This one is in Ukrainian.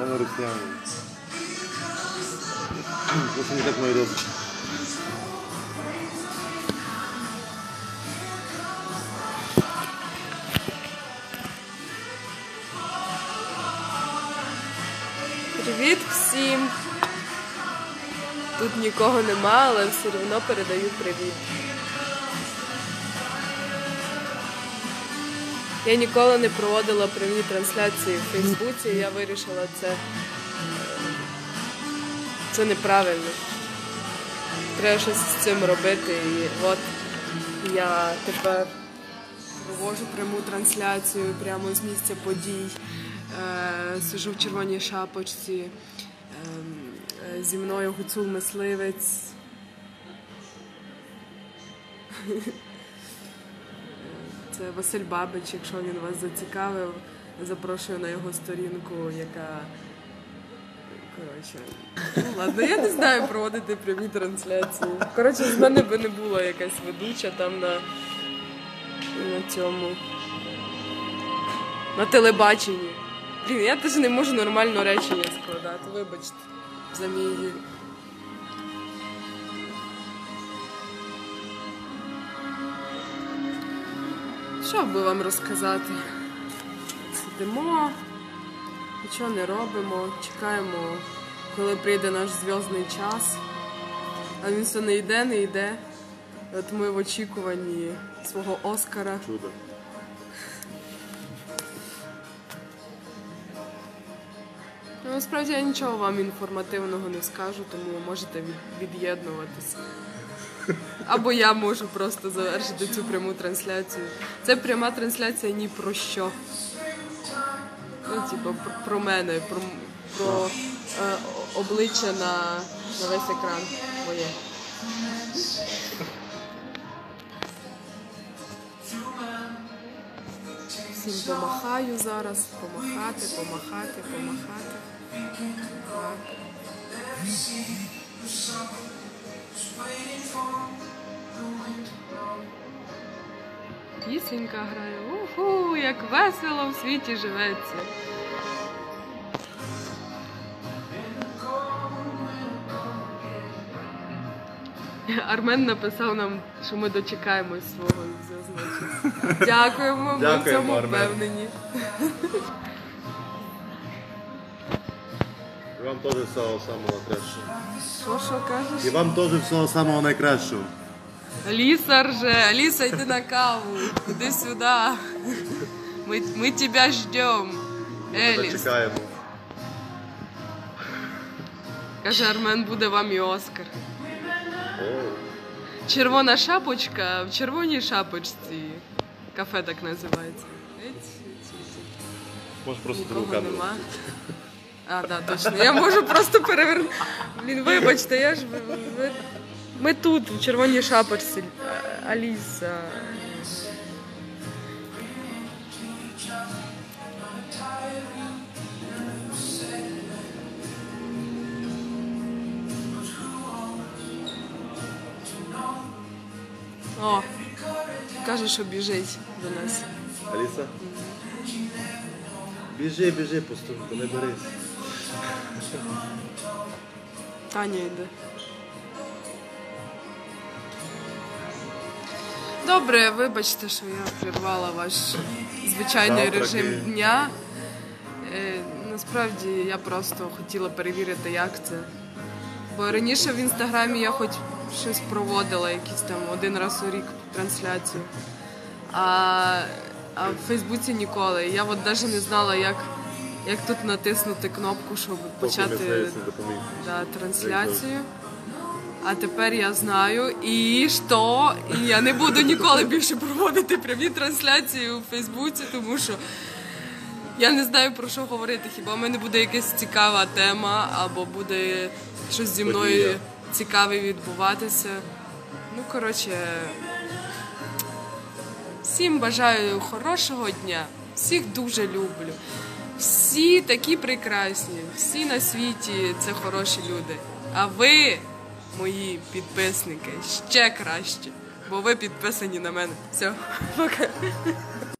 Вони росіяни. Просто не так мої роблять. Привіт всім! Тут нікого нема, але все одно передаю привіт. Я ніколи не проводила прямі трансляції в Фейсбуці, я вирішила це. е, Це неправильно. Треба щось з цим робити. І от я тепер провожу пряму трансляцію прямо з місця подій. Е, сижу в червоній шапочці. Ем, е, зі мною гуцул мисливець. Це Василь Бабич, якщо він вас зацікавив, запрошую на його сторінку, яка. Коротше, ну ладно, я не знаю проводити прямі трансляції. Коротше, з мене би не була якась ведуча там на, на цьому. На телебаченні. Блін, я теж не можу нормально речення складати, вибачте, за мій. Що би вам розказати? Сидимо, нічого не робимо, чекаємо, коли прийде наш зв'язний час. А він все не йде, не йде. От ми в очікуванні свого Оскара. Чудо. Ну, насправді я нічого вам інформативного не скажу, тому можете від- від'єднуватися. Або я можу просто завершити цю пряму трансляцію. Це пряма трансляція ні про що. Ну, типу, про, мене, про, про е, обличчя на, на весь екран моє. Всім помахаю зараз, помахати, помахати, помахати. Так. Пісенька грає. Уху, як весело в світі живеться. Армен написав нам, що ми дочекаємось свого часу. Дякуємо, ми в Дякуємо, цьому Армен. впевнені. Вам теж всього самого кращого. Що, що кажеш? І вам теж всього самого найкращого. Аліса рже, Аліса, йди на каву, іди сюди. Ми, ми тебе ждем. Еліс. Чекаємо. Каже, Армен буде вам і Оскар. Червона шапочка в червоній шапочці. Кафе так називається. може просто другу Нікого камеру. нема. А, да, точно. Я можу просто перевернути. Блін, вибачте, я ж. Ми тут, в червоній шапочці. Аліса. О, каже, що біжить до нас. Аліса? Біжи, біжи, постунку, не берись. Таня йде. Добре, вибачте, що я прервала ваш звичайний Завтраки. режим дня. Е, насправді я просто хотіла перевірити, як це. Бо раніше в інстаграмі я хоч щось проводила, якісь там один раз у рік трансляцію. А, а в Фейсбуці ніколи. Я от навіть не знала, як, як тут натиснути кнопку, щоб почати да, трансляцію. А тепер я знаю. І що? І я не буду ніколи більше проводити прямі трансляції у Фейсбуці, тому що я не знаю про що говорити. Хіба в мене буде якась цікава тема, або буде щось зі мною цікаве відбуватися. Ну, коротше, всім бажаю хорошого дня. Всіх дуже люблю. Всі такі прекрасні, всі на світі це хороші люди. А ви, мої підписники, ще краще, бо ви підписані на мене. Все, пока.